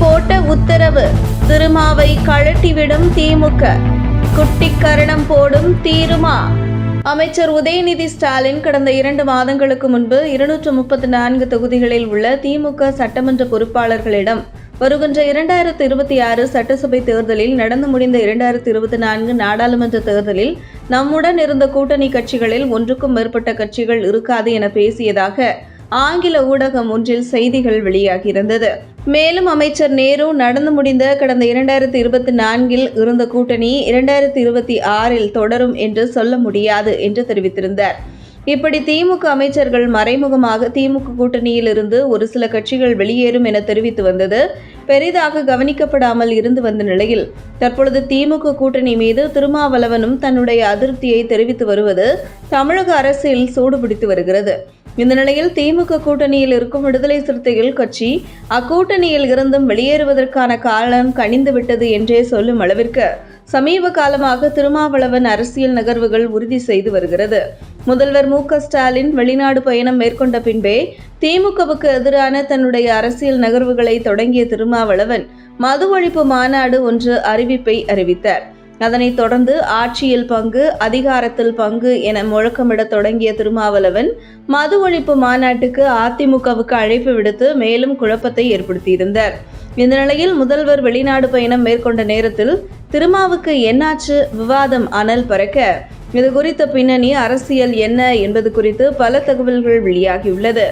போட்ட உத்தரவு. திருமாவை கழட்டிவிடும் திமுக. குட்டிக்கரணம் போடும் தீருமா? அமைச்சர் உதயநிதி ஸ்டாலின் கடந்த இரண்டு மாதங்களுக்கு முன்பு இருநூற்று முப்பத்தி நான்கு தொகுதிகளில் உள்ள திமுக சட்டமன்ற பொறுப்பாளர்களிடம் வருகின்ற இரண்டாயிரத்து இருபத்தி ஆறு சட்டசபை தேர்தலில் நடந்து முடிந்த இரண்டாயிரத்து இருபத்தி நான்கு நாடாளுமன்ற தேர்தலில் நம்முடன் இருந்த கூட்டணி கட்சிகளில் ஒன்றுக்கும் மேற்பட்ட கட்சிகள் இருக்காது என பேசியதாக ஆங்கில ஊடகம் ஒன்றில் செய்திகள் வெளியாகியிருந்தது. மேலும் அமைச்சர் நேரு நடந்து முடிந்த கடந்த இரண்டாயிரத்தி இருபத்தி நான்கில் இருந்த கூட்டணி இரண்டாயிரத்தி இருபத்தி ஆறில் தொடரும் என்று சொல்ல முடியாது என்று தெரிவித்திருந்தார். இப்படி திமுக அமைச்சர்கள் மறைமுகமாக திமுக கூட்டணியில் இருந்து ஒரு சில கட்சிகள் வெளியேறும் என தெரிவித்து வந்தது. பெரிதாக கவனிக்கப்படாமல் இருந்து வந்த நிலையில் தற்பொழுது திமுக கூட்டணி மீது திருமாவளவனும் தன்னுடைய அதிருப்தியை தெரிவித்து வருவது தமிழக அரசியல் சூடுபிடித்து வருகிறது. இந்த நிலையில் திமுக கூட்டணியில் இருக்கும் விடுதலை சிறுத்தைகள் கட்சி அக்கூட்டணியில் இருந்தும் வெளியேறுவதற்கான காலம் கனிந்துவிட்டது என்றே சொல்லும் அளவிற்கு சமீப காலமாக திருமாவளவன் அரசியல் நகர்வுகள் உறுதி செய்து வருகிறது. முதல்வர் மு ஸ்டாலின் வெளிநாடு பயணம் மேற்கொண்ட பின்பே திமுகவுக்கு எதிரான தன்னுடைய அரசியல் நகர்வுகளை தொடங்கிய திருமாவளவன் மது ஒழிப்பு மாநாடு ஒன்று அறிவிப்பை அறிவித்தார். அதனைத் தொடர்ந்து ஆட்சியில் பங்கு அதிகாரத்தில் பங்கு என முழக்கமிடத் தொடங்கிய திருமாவளவன் மது ஒழிப்பு மாநாட்டுக்கு அதிமுகவுக்கு அழைப்பு விடுத்து மேலும் குழப்பத்தை ஏற்படுத்தியிருந்தார். இந்த நிலையில் முதல்வர் வெளிநாடு பயணம் மேற்கொண்ட நேரத்தில் திருமாவுக்கு என்னாச்சு? விவாதம் அனல் பறக்க இது குறித்த பின்னணி அரசியல் என்ன என்பது குறித்து பல தகவல்கள் வெளியாகியுள்ளது.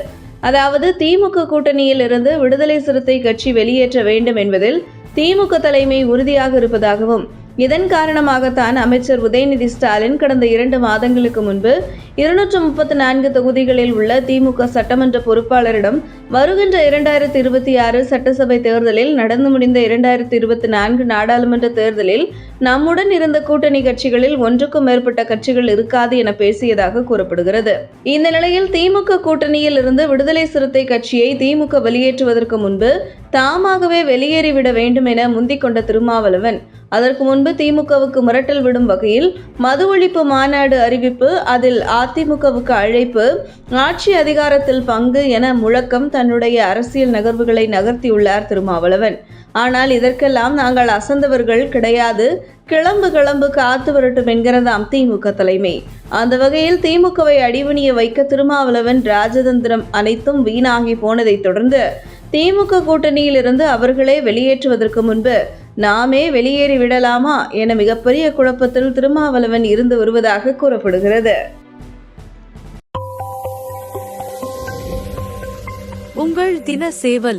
அதாவது திமுக கூட்டணியில் இருந்து விடுதலை சிறுத்தை கட்சி வெளியேற்ற வேண்டும் என்பதில் திமுக தலைமை உறுதியாக இருப்பதாகவும் இதன் காரணமாகத்தான் அமைச்சர் உதயநிதி ஸ்டாலின் கடந்த இரண்டு மாதங்களுக்கு முன்பு இருநூற்று முப்பத்தி நான்கு தொகுதிகளில் உள்ள திமுக சட்டமன்ற பொறுப்பாளரிடம் வருகின்ற இரண்டாயிரத்தி இருபத்தி ஆறு சட்டசபை தேர்தலில் நடந்து முடிந்த இரண்டாயிரத்தி இருபத்தி நான்கு நாடாளுமன்ற தேர்தலில் நம்முடன் இருந்த கூட்டணி கட்சிகளில் ஒன்றுக்கும் மேற்பட்ட கட்சிகள் இருக்காது என பேசியதாக கூறப்படுகிறது. இந்த நிலையில் திமுக கூட்டணியில் இருந்து விடுதலை சிறுத்தை கட்சியை திமுக வெளியேற்றுவதற்கு முன்பு தாமாகவே வெளியேறிவிட வேண்டும் என முந்திக் கொண்ட திருமாவளவன் அதற்கு முன்பு திமுகவுக்கு மிரட்டல் விடும் வகையில் மது ஒழிப்பு மாநாடு அறிவிப்பு அதில் அதிமுகவுக்கு அழைப்பு ஆட்சி அதிகாரத்தில் பங்கு என முழக்கம் தன்னுடைய அரசியல் நகர்வுகளை நகர்த்தியுள்ளார் திருமாவளவன். ஆனால் இதற்கெல்லாம் நாங்கள் அசந்தவர்கள் கிடையாது. கிளம்பு கிளம்பு காத்து வரட்டும் என்கிறதாம் திமுக தலைமை. அந்த வகையில் திமுகவை அடிவணிய வைக்க திருமாவளவன் ராஜதந்திரம் அனைத்தும் வீணாகி போனதைத் தொடர்ந்து திமுக கூட்டணியில் இருந்து அவர்களே வெளியேற்றுவதற்கு முன்பு நாமே வெளியேறி விடலாமா என மிகப்பெரிய குழப்பத்தில் திருமாவளவன் இருந்து வருவதாக கூறப்படுகிறது. உங்கள் தின சேவல்